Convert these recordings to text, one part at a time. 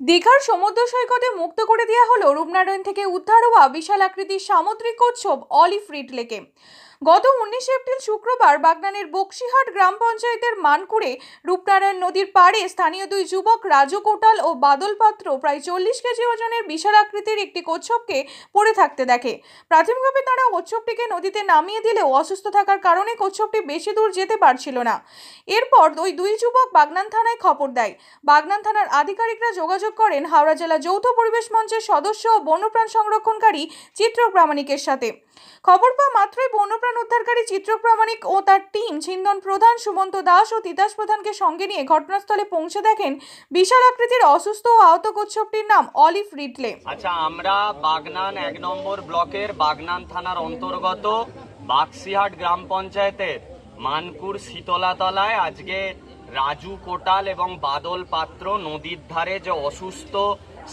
দীঘার সমুদ্র সৈকতে মুক্ত করে দেওয়া হলো রূপনারায়ণ থেকে উদ্ধার হওয়া বিশাল আকৃতির সামুদ্রিক কচ্ছপ অলিভ রিডলেকে গত উনিশে এপ্রিল শুক্রবার বাগনানের বক্সিহাট গ্রাম পঞ্চায়েতের মানকুড়ে রূপনারায়ণ নদীর পাড়ে স্থানীয় দুই যুবক রাজু কোটাল ও বাদল পাত্র প্রায় চল্লিশ কেজি ওজনের বিশাল আকৃতির একটি কচ্ছপকে পড়ে থাকতে দেখে। প্রাথমিকভাবে তারা কচ্ছপটিকে নদীতে নামিয়ে দিলেও অসুস্থ থাকার কারণে কচ্ছপটি বেশি দূর যেতে পারছিল না। এরপর ওই দুই যুবক বাগনান থানায় খবর দেয়। বাগনান থানার আধিকারিকরা যোগাযোগ করেন হাওড়া জেলা যৌথ পরিবেশ মঞ্চের সদস্য ও বন্যপ্রাণ সংরক্ষণকারী চিত্র প্রামাণিকের সাথে। খবর পাওয়া মাত্রই বন্যপ্রাণ উদ্ধারকারী চিত্র প্রামাণিক ও তার টিম ছিন্দন প্রধান সুমন্ত দাস ও তিতাস প্রধানকে সঙ্গে নিয়ে ঘটনাস্থলে পৌঁছে দেখেন বিশাল আকৃতির অসুস্থ ও আহত কচ্ছপটির নাম অলিভ রিডলে। আচ্ছা আমরা বাগনান এক নম্বর ব্লকের বাগনান থানার অন্তর্গত বাক্সিহাট গ্রাম পঞ্চায়েতের মানকুর শীতলাতলায় আজকে রাজু কোটাল এবং বাদল পাত্র নদীর ধারে যে অসুস্থ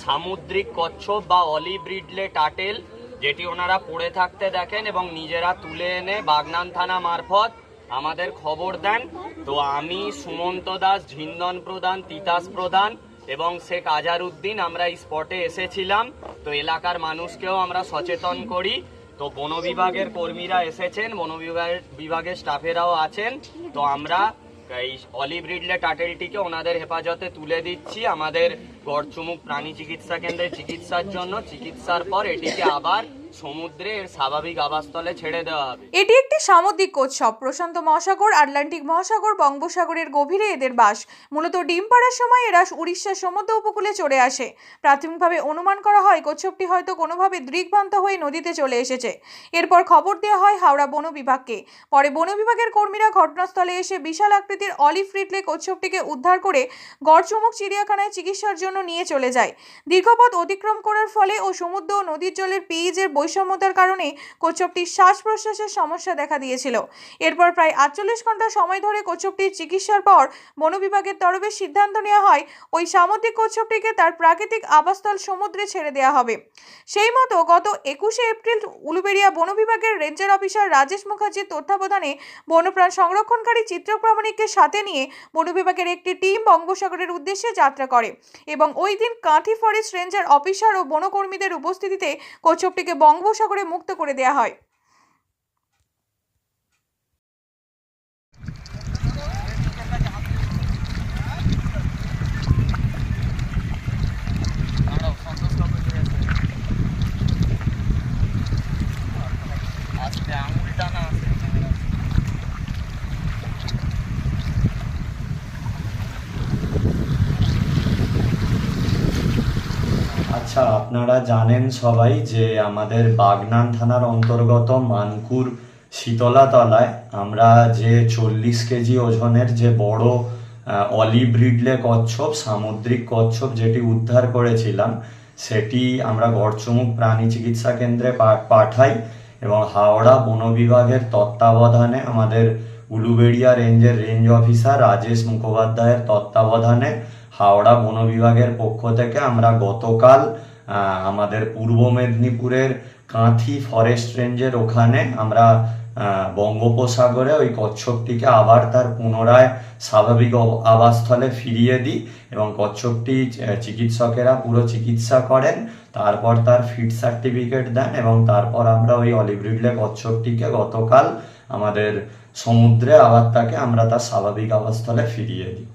সামুদ্রিক কচ্ছপ বা অলিভ রিডলে টাটেল যেটি ওনারা পড়ে থাকতে দেখেন এবং নিজেরা তুলে এনে বাগনান থানা মারফত আমাদের খবর দেন। তো আমি সুমন্ত দাস, ঝিন্দন প্রধান, তিতাস প্রধান এবং শেখ আজার উদ্দিন আমরা এই স্পটে এসেছিলাম। তো এলাকার মানুষকেও আমরা সচেতন করি। তো বন বিভাগের কর্মীরা এসেছেন, বন বিভাগের বিভাগের স্টাফেরাও আছেন। তো আমরা এই অলিভ রিডলে টাটেলটিকে ওনাদের হেফাজতে তুলে দিচ্ছি। আমাদের গড়চুমুক প্রাণী চিকিৎসা কেন্দ্রে চিকিৎসার জন্য চিকিৎসার পর এটিকে আবার সমুদ্রে এর স্বাভাবিক আবাসস্থলে ছেড়ে দেওয়া হবে। এটি একটি সামুদ্রিক কচ্ছপ প্রশান্ত মহাসাগর, আটলান্টিক মহাসাগর, বঙ্গোপসাগরের গভীরে এদের বাস। মূলত ডিম পাড়ার সময় এরা উড়িষ্যার সমুদ্র উপকূলে চলে আসে। প্রাথমিকভাবে অনুমান করা হয় কচ্ছপটি হয়তো কোনোভাবে দৃগভ্রান্ত হয়ে নদীতে চলে এসেছে। এরপর খবর দেওয়া হয় হাওড়া বন বিভাগকে। পরে বন বিভাগের কর্মীরা ঘটনাস্থলে এসে বিশাল আকৃতির অলিভ রিডলে কচ্ছপটিকে উদ্ধার করে গড়চমুক চিড়িয়াখানায় চিকিৎসার জন্য নিয়ে চলে যায়। দীর্ঘপথ অতিক্রম করার ফলে ও সমুদ্র ও নদীর জলের পিএইচের বৈষম্যতার কারণে কচ্ছপটির শ্বাস প্রশ্বাসের সমস্যা দেখা দিয়েছিল। এরপর প্রায় আটচল্লিশ ঘণ্টা সময় ধরে কচ্ছপটির চিকিৎসার পর বন বিভাগের তরফে সিদ্ধান্ত নেওয়া হয়, ওই সামুদ্রিক কচ্ছপটিকে তার প্রাকৃতিক আবাসস্থল সমুদ্রে ছেড়ে দেওয়া হবে। সেই মতো গত একুশে এপ্রিল উলুবেড়িয়া বন বিভাগের রেঞ্জার অফিসার রাজেশ মুখার্জির তত্ত্বাবধানে বন্যপ্রাণ সংরক্ষণকারী চিত্র প্রামাণিককে সাথে নিয়ে বন বিভাগের একটি টিম বঙ্গোসাগরের উদ্দেশ্যে যাত্রা করে এবং ওই দিন কাঁঠি ফরেস্ট রেঞ্জার অফিসার ও বনকর্মীদের উপস্থিতিতে কচ্ছপটিকে বঙ্গোপসাগরে মুক্ত করে দেওয়া হয়। আচ্ছা আপনারা জানেন সবাই যে আমাদের বাগনান থানার অন্তর্গত মানকুর শীতলাতলায় আমরা যে চল্লিশ কেজি ওজনের যে বড় আহ, অলিভ রিডলে কচ্ছপ সামুদ্রিক কচ্ছপ যেটি উদ্ধার করেছিলাম সেটি আমরা গড়চমুক প্রাণী চিকিৎসা কেন্দ্রে পাঠাই এবং হাওড়া বন বিভাগের তত্ত্বাবধানে আমাদের উলুবেড়িয়া রেঞ্জের রেঞ্জ অফিসার রাজেশ মুখোপাধ্যায়ের তত্ত্বাবধানে হাওড়া বন বিভাগের পক্ষ থেকে আমরা গতকাল আমাদের পূর্ব মেদিনীপুরের কাঁথি ফরেস্ট রেঞ্জের ওখানে আমরা বঙ্গোপসাগরে ওই কচ্ছপটিকে আবার তার পুনরায় স্বাভাবিক আবাসস্থলে ফিরিয়ে দিই এবং কচ্ছপটি চিকিৎসকেরা পুরো চিকিৎসা করেন, তারপর তার ফিট সার্টিফিকেট দেন এবং তারপর আমরা ওই অলিভ রিডলে কচ্ছপটিকে গতকাল আমাদের সমুদ্রে আবার তাকে আমরা তার স্বাভাবিক আবাসস্থলে ফিরিয়ে দিই।